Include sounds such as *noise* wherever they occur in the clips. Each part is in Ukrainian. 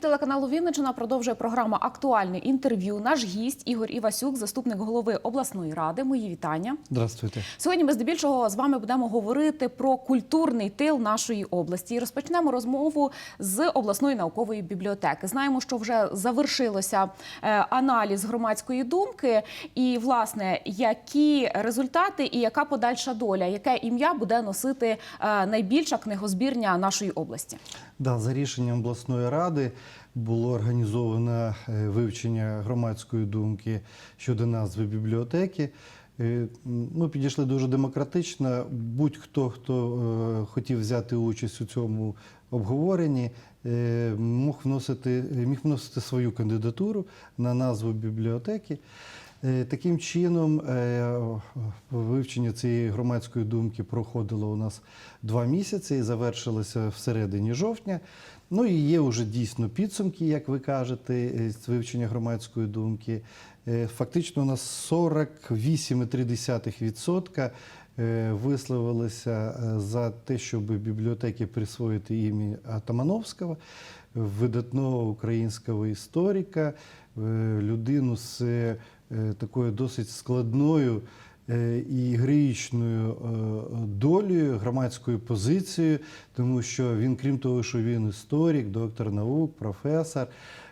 телеканалу Вінничина продовжує програма Актуальне інтерв'ю. Наш гість Ігор Івасюк, заступник голови обласної ради. Мої вітання. Здравствуйте. Сьогодні ми здебільшого з вами будемо говорити про культурний тил нашої області. І розпочнемо розмову з обласної наукової бібліотеки. Знаємо, що вже завершилося е, аналіз громадської думки, і власне які результати і яка подальша доля, яке ім'я буде носити е, найбільша книгозбірня нашої області. Да, за рішенням обласної ради було організовано е, вивчення громадської думки щодо назви бібліотеки. Е, Ми підійшли дуже демократично. Будь-хто, хто е, хотів взяти участь у цьому обговоренні, мог вносити, міг вносити свою кандидатуру на назву бібліотеки. Таким чином, вивчення цієї громадської думки проходило у нас два місяці і завершилося всередині жовтня. Ну і є вже дійсно підсумки, як ви кажете, е, з вивчення громадської думки. Е, Фактично, у нас 48,3% е, висловилися за те, щоб бібліотеки присвоїти ім'я Атамановського, видатного українського історика, людину з такою досить складною і героїчною е, долею, громадською позицією, тому що він, крім того, що він історик, доктор наук, професор,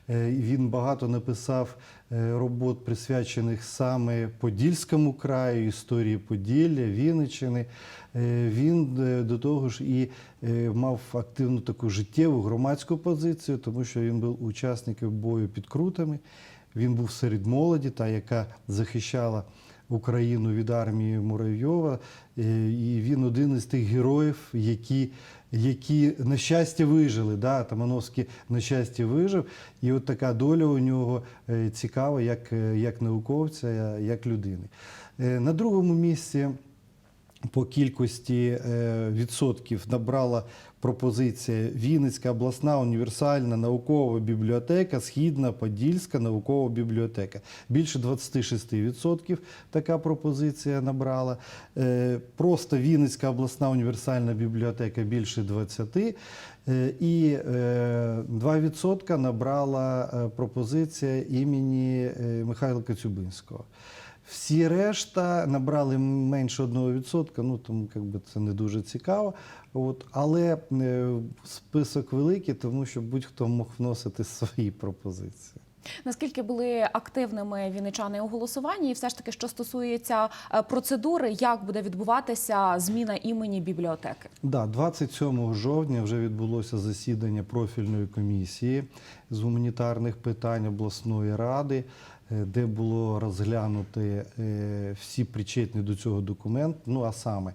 е, він багато написав е, робот, присвячених саме Подільському краю, історії Поділля, Вінниччини. Е, Він е, до того ж і е, мав активну таку життєву громадську позицію, тому що він був учасником бою під Крутами. Він був серед молоді, та яка захищала Україну від армії Муравйова. Е, І він один із тих героїв, які, які на щастя вижили. Да? Тамановський на щастя вижив. І от така доля у нього е, цікава, як, е, як науковця, як людини. На другому місці по кількості е, відсотків набрала пропозиція Вінницька обласна універсальна наукова бібліотека, Східна Подільська наукова бібліотека. Більше 26% така пропозиція набрала. Е, Просто Вінницька обласна універсальна бібліотека більше 20%. Е, І е, 2% набрала пропозиція імені Михайла Коцюбинського. Всі решта набрали менше 1%, ну тому якби це не дуже цікаво. От, але е, список великий, тому що будь-хто мог вносити свої пропозиції. Наскільки були активними вінничани у голосуванні, і все ж таки, що стосується е, процедури, як буде відбуватися зміна імені бібліотеки? Да, 27 жовтня вже відбулося засідання профільної комісії з гуманітарних питань обласної ради, де було розглянути е, всі причетні до цього документу. Ну а саме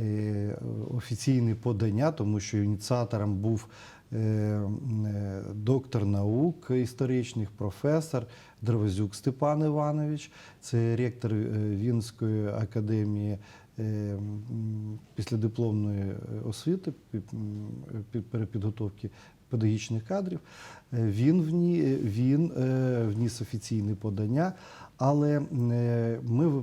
е, офіційне подання, тому що ініціатором був е, е, доктор наук історичних, професор Дровозюк Степан Іванович, це ректор е, Вінської академії е, післядипломної е, освіти, пі- перепідготовки педагогічних кадрів. Він, вні, він е, вніс офіційне подання, але е, ми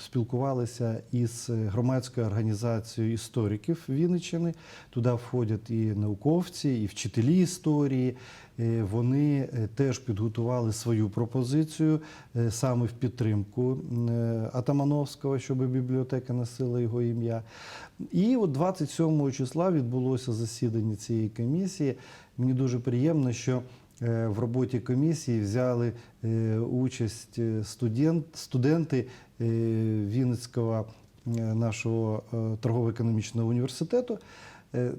спілкувалися із громадською організацією істориків Вінниччини. Туди входять і науковці, і вчителі історії. Е, Вони теж підготували свою пропозицію саме в підтримку Атамановського, щоб бібліотека носила його ім'я. І от 27 числа відбулося засідання цієї комісії. Мені дуже приємно, що е, в роботі комісії взяли е, участь е, студент, студенти Вінницького нашого торгово-економічного університету.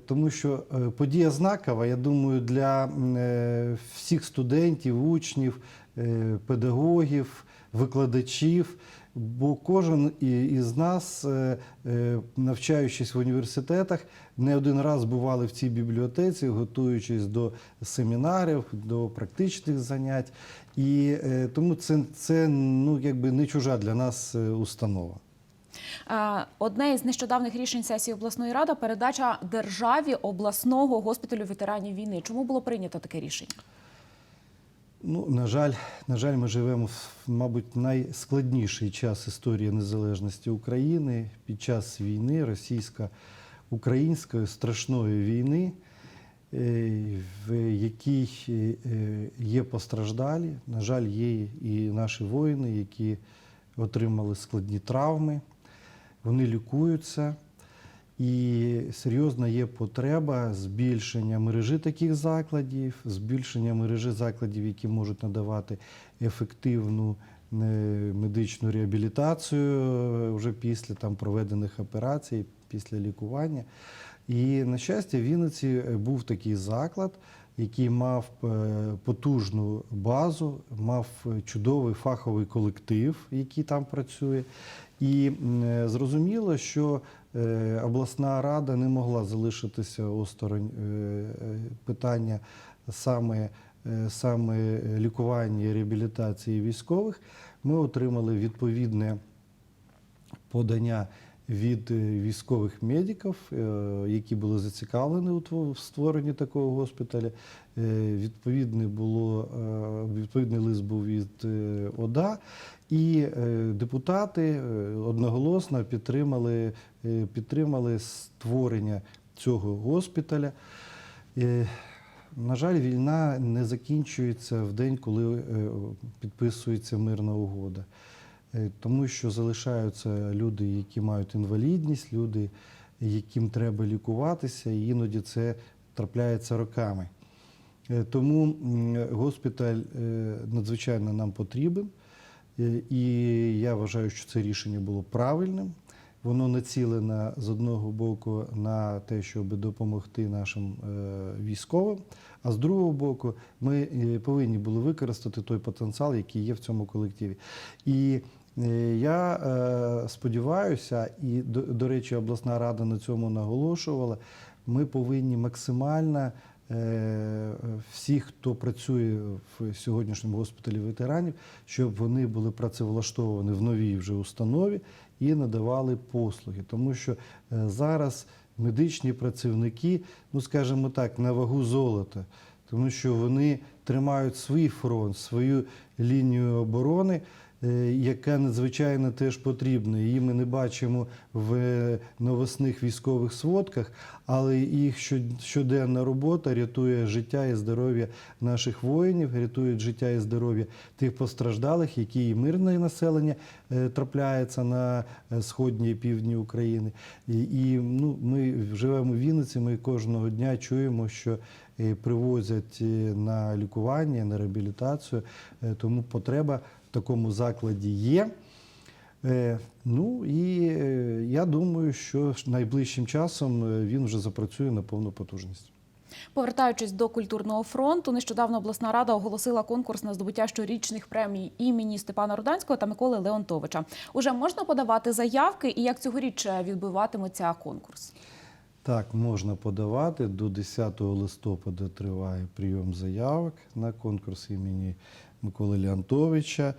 Тому що подія знакова, я думаю, для всіх студентів, учнів, педагогів, викладачів. Бо кожен із нас, е, е, навчаючись в університетах, не один раз бували в цій бібліотеці, готуючись до семінарів, до практичних занять. І е, тому це, це ну, якби не чужа для нас установа. Одне із нещодавних рішень сесії обласної ради передача державі обласного госпіталю ветеранів війни. Чому було прийнято таке рішення? Ну, на жаль, на жаль, ми живемо в, мабуть, найскладніший час історії незалежності України під час війни, російсько-української страшної війни. е, в якій е, є постраждалі. На жаль, є і наші воїни, які отримали складні травми. Вони лікуються. І серйозна є потреба збільшення мережі таких закладів, збільшення мережі закладів, які можуть надавати ефективну е, медичну реабілітацію е, вже після там, проведених операцій, після лікування. І, на щастя, в Вінниці е, був такий заклад, який мав потужну базу, мав чудовий фаховий колектив, який там працює. І зрозуміло, що обласна рада не могла залишитися осторонь е, е, питання саме, е, саме лікування і реабілітації військових. Ми отримали відповідне подання від е, військових медиків, е, які були зацікавлені у тво- створенні такого госпіталя. Е, Відповідне було, відповідний лист був від ОДА, і депутати одноголосно підтримали, підтримали створення цього госпіталя. На жаль, війна не закінчується в день, коли підписується мирна угода. Е, Тому що залишаються люди, які мають інвалідність, люди, яким треба лікуватися, і іноді це трапляється роками. Е, Тому госпіталь е, надзвичайно нам потрібен. І я вважаю, що це рішення було правильним. Воно націлене з одного боку на те, щоб допомогти нашим військовим, а з другого боку, ми повинні були використати той потенціал, який є в цьому колективі. І я е, сподіваюся, і до, речі, обласна рада на цьому наголошувала. Ми повинні максимально е, всі, хто працює в сьогоднішньому госпіталі ветеранів, щоб вони були працевлаштовані в новій вже установі і надавали послуги. Тому що е, зараз медичні працівники, ну скажімо так, на вагу золота, тому що вони тримають свій фронт, свою лінію оборони. Е, Яка надзвичайно теж потрібна. Її ми не бачимо в е, новосних військових сводках, але їх щоденна робота рятує життя і здоров'я наших воїнів, рятує життя і здоров'я тих постраждалих, які і мирне населення е, трапляється на сходній і півдні України. І, і ну, ми живемо в Вінниці, ми кожного дня чуємо, що привозять на лікування, на реабілітацію, тому потреба такому закладі є. Е, Ну і е, я думаю, що найближчим часом е, він вже запрацює на повну потужність. Повертаючись до культурного фронту, нещодавно обласна рада оголосила конкурс на здобуття щорічних премій імені Степана Руданського та Миколи Леонтовича. Уже можна подавати заявки, і як цьогоріч відбуватиметься конкурс? Так, можна подавати. До 10 листопада триває прийом заявок на конкурс імені Миколи Леонтовича.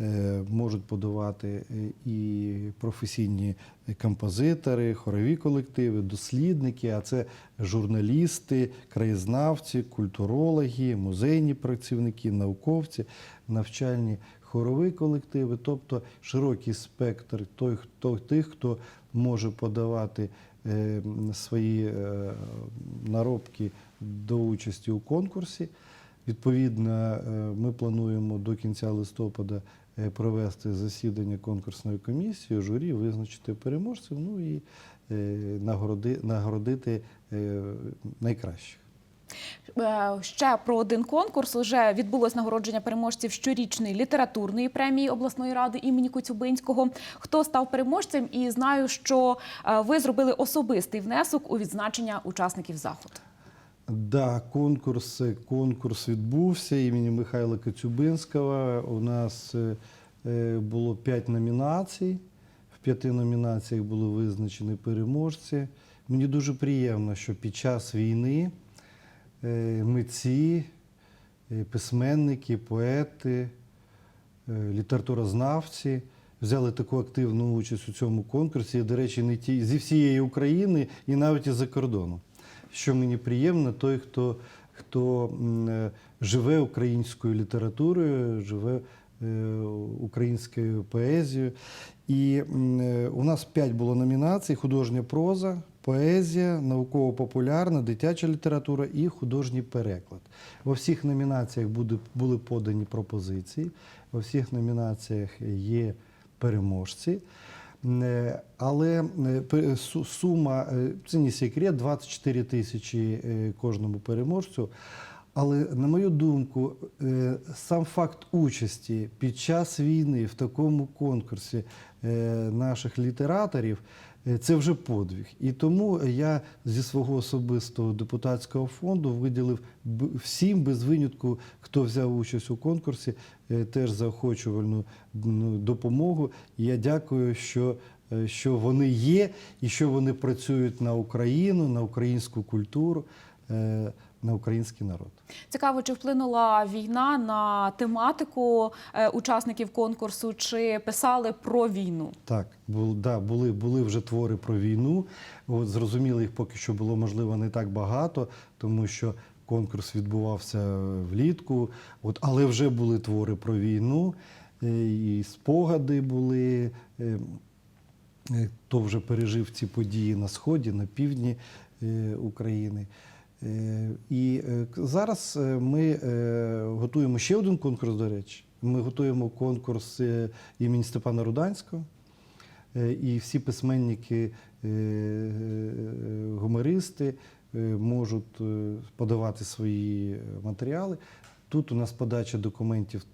Е, Можуть подавати е, і професійні композитори, хорові колективи, дослідники, а це журналісти, краєзнавці, культурологи, музейні працівники, науковці, навчальні хорові колективи, тобто широкий спектр той, хто, тих, хто може подавати е, свої наробки до участі у конкурсі. Відповідно, е, ми плануємо до кінця листопада е, провести засідання конкурсної комісії, журі, визначити переможців, ну і е, нагороди, нагородити найкращих. Ще про один конкурс. Уже відбулось нагородження переможців щорічної літературної премії обласної ради імені Коцюбинського. Хто став переможцем? І знаю, що ви зробили особистий внесок у відзначення учасників заходу. Да, конкурс, конкурс відбувся імені Михайла Коцюбинського. У нас е, е, було п'ять номінацій. В п'яти номінаціях були визначені переможці. Мені дуже приємно, що під час війни е, митці, письменники, поети, літературознавці взяли таку активну участь у цьому конкурсі. До речі, не ті зі всієї України і навіть із-за кордону. Що мені приємно, той, хто, хто е, живе українською літературою, живе е, українською поезією. І е, у нас п'ять було номінацій: художня проза, поезія, науково-популярна, дитяча література і художній переклад. Во всіх номінаціях були подані пропозиції, во всіх номінаціях є переможці. Е, Але е, сума, це не секрет, 24 тисячі е, кожному переможцю. Але на мою думку, сам факт участі під час війни в такому конкурсі наших літераторів це вже подвиг. І тому я зі свого особистого депутатського фонду виділив всім без винятку, хто взяв участь у конкурсі, е, теж заохочувальну допомогу. Я дякую, що, е, що вони є і що вони працюють на Україну, на українську культуру. На український народ. Цікаво, чи вплинула війна на тематику е, учасників конкурсу, чи писали про війну? Так, бул, да, були, були вже твори про війну. От, зрозуміло, їх поки що було можливо не так багато, тому що конкурс відбувався влітку. От, але вже були твори про війну, е, і спогади були. е, Хто вже пережив ці події на сході, на півдні України. Е, І е, зараз е, ми готуємо ще один конкурс, до речі. Ми готуємо конкурс імені Степана Руданського. І всі письменники, гумористи можуть подавати свої матеріали. Тут у нас подача документів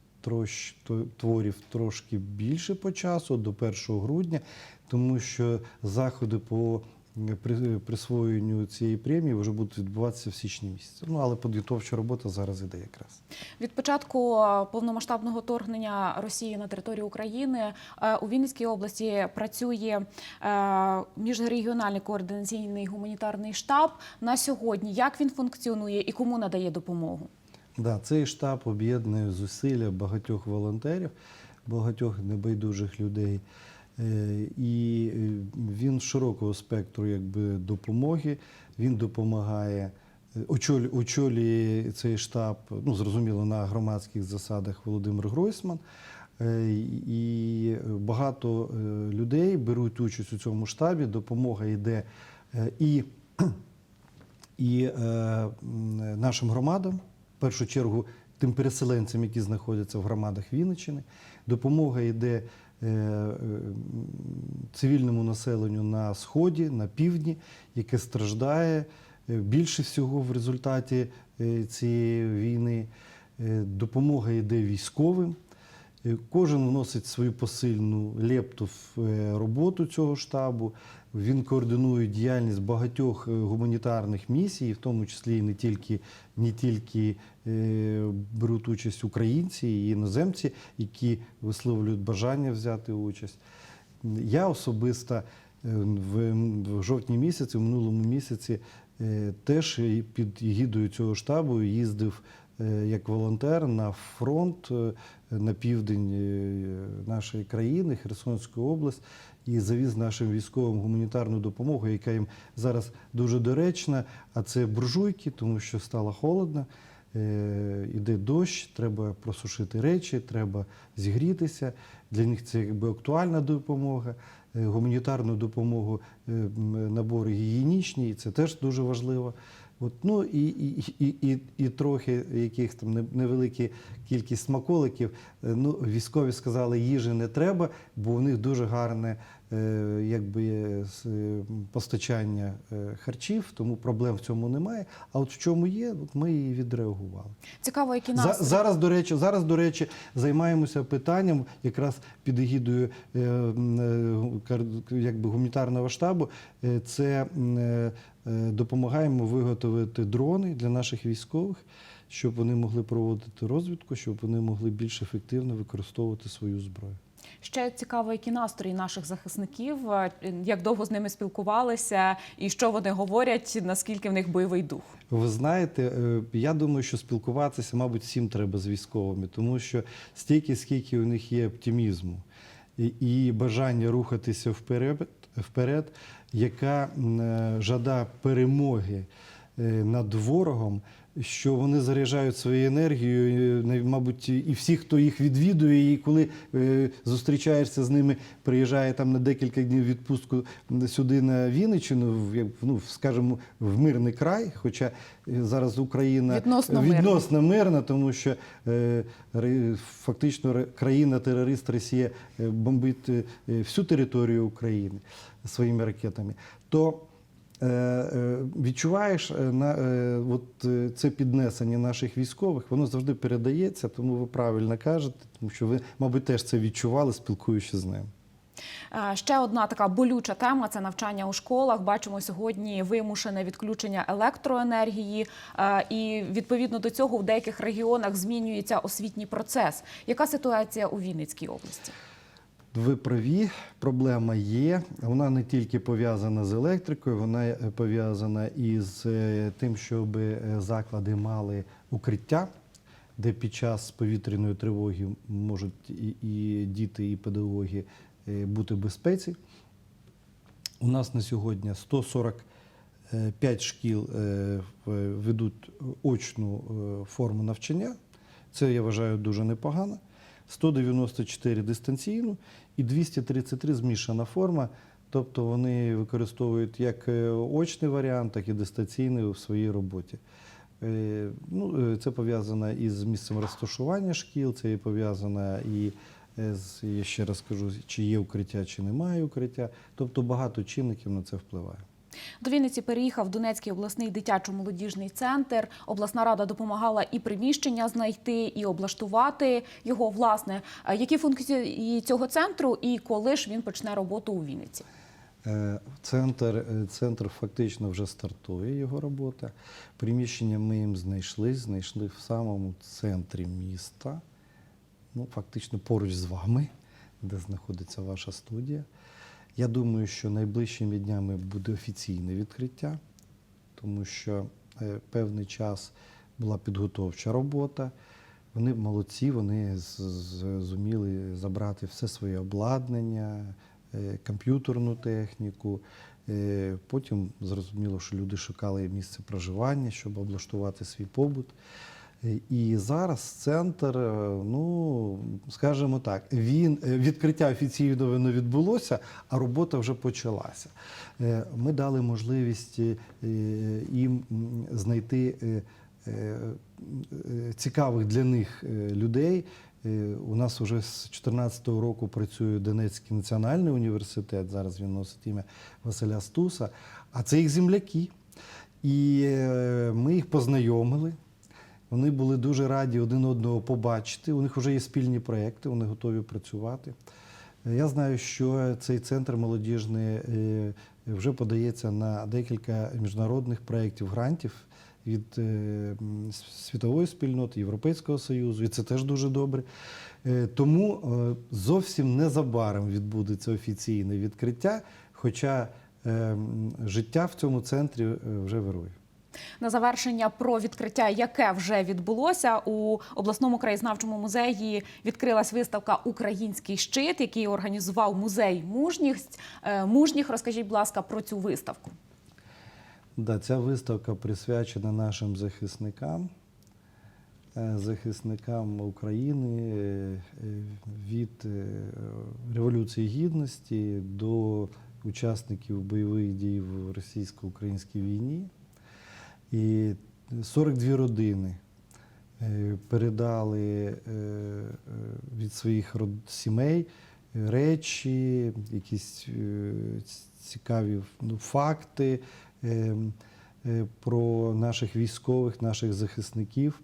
творів трошки більше по часу, до 1 грудня, тому що заходи по присвоєнню цієї премії вже будуть відбуватися в січні місяці. Ну, але підготовча робота зараз іде якраз. Від початку е, повномасштабного вторгнення Росії на територію України е, у Вінницькій області працює е, міжрегіональний координаційний гуманітарний штаб. На сьогодні як він функціонує і кому надає допомогу? Да, цей штаб об'єднує зусилля багатьох волонтерів, багатьох небайдужих людей. Е, І е, він широкого спектру якби, допомоги. Він допомагає, е, очолює, цей штаб, ну, зрозуміло, на громадських засадах Володимир Гройсман. І багато людей беруть участь у цьому штабі. Допомога йде і і нашим громадам, в першу чергу тим переселенцям, які знаходяться в громадах Вінниччини. Допомога йде цивільному населенню на сході, на півдні, яке страждає е, більше всього в результаті е, цієї війни. Е, Допомога йде військовим. Е, Кожен вносить свою посильну лепту в е, роботу цього штабу. Він координує діяльність багатьох е, гуманітарних місій, в тому числі і не тільки, не тільки беруть участь українці і іноземці, які висловлюють бажання взяти участь. Я особисто в, жовтні місяці, в минулому місяці, теж під егідою цього штабу їздив як волонтер на фронт на південь е, нашої країни, Херсонську область, і завіз нашим військовим гуманітарну допомогу, яка їм зараз дуже доречна. А це буржуйки, тому що стало холодно. Е, Іде дощ, треба просушити речі, треба зігрітися. Для них це якби актуальна допомога. Е, Гуманітарну допомогу, е, набори гігієнічні, і це теж дуже важливо. От, ну і, і, і, і, і трохи яких там невеликі кількість смаколиків. Е, Ну, військові сказали, їжі не треба, бо у них дуже гарне якби, е, е, постачання е, харчів, тому проблем в цьому немає. А от в чому є, от ми і відреагували. Цікаво, які За, зараз, до речі, зараз, до речі, займаємося питанням якраз під егідою е, е, якби гуманітарного штабу. Е, Це е, е, допомагаємо виготовити дрони для наших військових, щоб вони могли проводити розвідку, щоб вони могли більш ефективно використовувати свою зброю. Ще цікаво, які настрої наших захисників, е, як довго з ними спілкувалися, і що вони говорять, наскільки в них бойовий дух. Ви знаєте, е, я думаю, що спілкуватися, мабуть, всім треба з військовими, тому що стільки, скільки у них є оптимізму і, бажання рухатися вперед, вперед яка е, жада перемоги над ворогом, що вони заряджають своєю енергією, е, мабуть, і всі, хто їх відвідує, і коли е, зустрічаєшся з ними, приїжджає там на декілька днів відпустку сюди на Вінниччину, ну, скажімо, в мирний край, хоча е, зараз Україна Відносно мирна. відносно мирна, тому що е, фактично країна-терорист Росія е, бомбить е, всю територію України своїми ракетами, то е, е, відчуваєш е, на е, от е, це піднесення наших військових, воно завжди передається, тому ви правильно кажете, тому що ви, мабуть, теж це відчували, спілкуючись з ним. Е, Ще одна така болюча тема це навчання у школах. Бачимо сьогодні вимушене відключення електроенергії, е, і відповідно до цього в деяких регіонах змінюється освітній процес. Яка ситуація у Вінницькій області? Ви праві, проблема є. Вона не тільки пов'язана з електрикою, вона е, пов'язана із е, тим, щоб е, заклади мали укриття, де під час повітряної тривоги можуть і, діти, і педагоги бути в безпеці. У нас на сьогодні 145 шкіл ведуть очну форму навчання. Це я вважаю дуже непогано. 194 дистанційну і 233 змішана форма. Тобто вони використовують як е, очний варіант, так і дистанційний у своїй роботі. Е, Ну, е, це пов'язано із місцем розташування шкіл, це і пов'язано і з, я ще раз кажу, чи є укриття, чи немає укриття. Тобто багато чинників на це впливає. До Вінниці переїхав Донецький обласний дитячо-молодіжний центр. Обласна рада допомагала і приміщення знайти, і облаштувати його. Власне, які функції цього центру і коли ж він почне роботу у Вінниці? Е, Центр, е, центр фактично вже стартує його робота. Приміщення ми їм знайшли, знайшли в самому центрі міста, ну, фактично поруч з вами, де знаходиться ваша студія. Я думаю, що найближчими днями буде офіційне відкриття, тому що е, певний час була підготовча робота. Вони молодці, вони зуміли забрати все своє обладнання, е, комп'ютерну техніку. Е, Потім зрозуміло, що люди шукали місце проживання, щоб облаштувати свій побут. І зараз центр, е, ну скажімо так, він е, відкриття офіційно не відбулося, а робота вже почалася. Е, Ми дали можливість їм знайти цікавих для них людей. У нас вже з 2014 року працює Донецький національний університет. Зараз він носить ім'я Василя Стуса. А це їх земляки. І ми їх познайомили. Вони були дуже раді один одного побачити. У них вже є спільні проекти, вони готові працювати. Я знаю, що цей центр молодіжний е, вже подається на декілька міжнародних проєктів грантів від е, світової спільноти, Європейського Союзу, і це теж дуже добре. Е, Тому зовсім незабаром відбудеться офіційне відкриття, хоча життя в цьому центрі вже вирує. На завершення про відкриття, яке вже відбулося у обласному краєзнавчому музеї, відкрилась виставка Український щит, який організував музей мужність. Е, Мужніх, розкажіть, будь ласка, про цю виставку. Да, ця виставка присвячена нашим захисникам, е, захисникам України е, від Революції Гідності до учасників бойових дій в російсько-українській війні. І 42 родини е, передали е, е, від своїх сімей речі, якісь цікаві ну, факти про наших військових, наших захисників.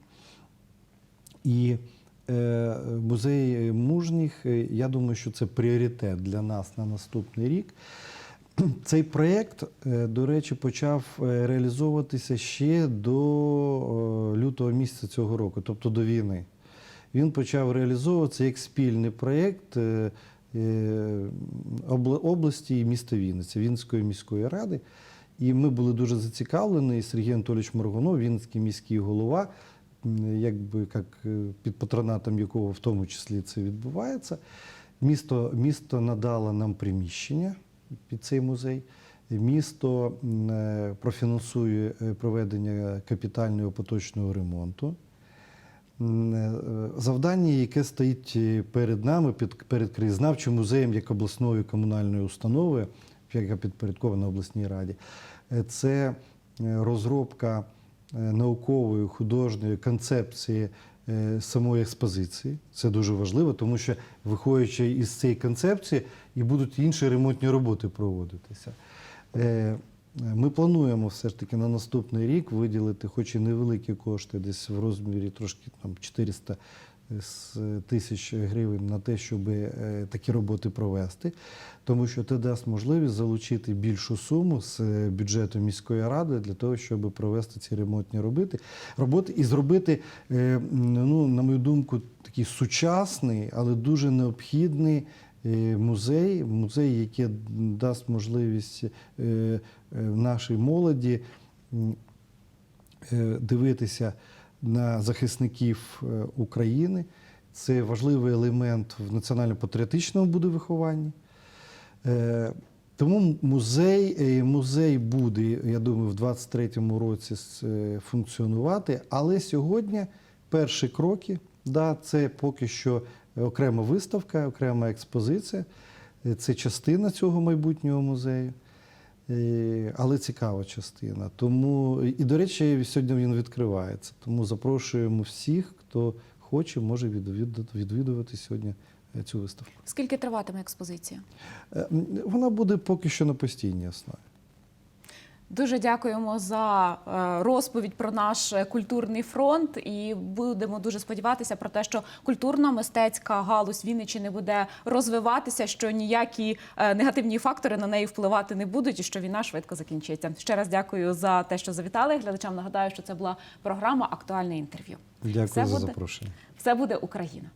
І музей мужніх, я думаю, що це пріоритет для нас на наступний рік. *clears throat* Цей проєкт, е, до речі, почав е, реалізовуватися ще до е, лютого місяця цього року, тобто до війни. Він почав реалізовуватися як спільний проєкт обла- області і міста Вінниця, Вінницької міської ради. І ми були дуже зацікавлені. І Сергій Анатолійович Моргунов, Вінницький міський голова, якби як під патронатом якого в тому числі це відбувається. Місто, місто надало нам приміщення під цей музей. Місто е, профінансує е, проведення капітального поточного ремонту. Е, Завдання, яке стоїть перед нами, перед краєзнавчим музеєм як обласною комунальною установою, яка підпорядкована обласній раді, це розробка наукової художньої концепції самої експозиції. Це дуже важливо, тому що виходячи із цієї концепції, і будуть інші ремонтні роботи проводитися. Е, Ми плануємо все ж таки на наступний рік виділити, хоч і невеликі кошти, десь в розмірі трошки там 400 з тисяч гривень на те, щоб е, такі роботи провести, тому що це дасть можливість залучити більшу суму з е, бюджету міської ради для того, щоб провести ці ремонтні роботи, роботи і зробити, е, ну, на мою думку, такий сучасний, але дуже необхідний музей, музей, який дасть можливість нашій молоді дивитися на захисників е, України. Це важливий елемент в національно-патріотичному буде вихованні. Е, Тому музей, е, музей буде, я думаю, в 23-му році функціонувати. Але сьогодні перші кроки, да, це поки що окрема виставка, окрема експозиція. Це частина цього майбутнього музею. Але цікава частина. Тому, і, до речі, сьогодні він відкривається. Тому запрошуємо всіх, хто хоче, може відвідувати сьогодні е, цю виставку. Скільки триватиме експозиція? Е, Вона буде поки що на постійній основі. Дуже дякуємо за е, розповідь про наш е, культурний фронт, і будемо дуже сподіватися про те, що культурно-мистецька галузь Вінниччини буде розвиватися, що ніякі е, негативні фактори на неї впливати не будуть, і що війна швидко закінчиться. Ще раз дякую за те, що завітали. Глядачам нагадаю, що це була програма Актуальне інтерв'ю. Дякую Все за буде- запрошення. Все буде Україна.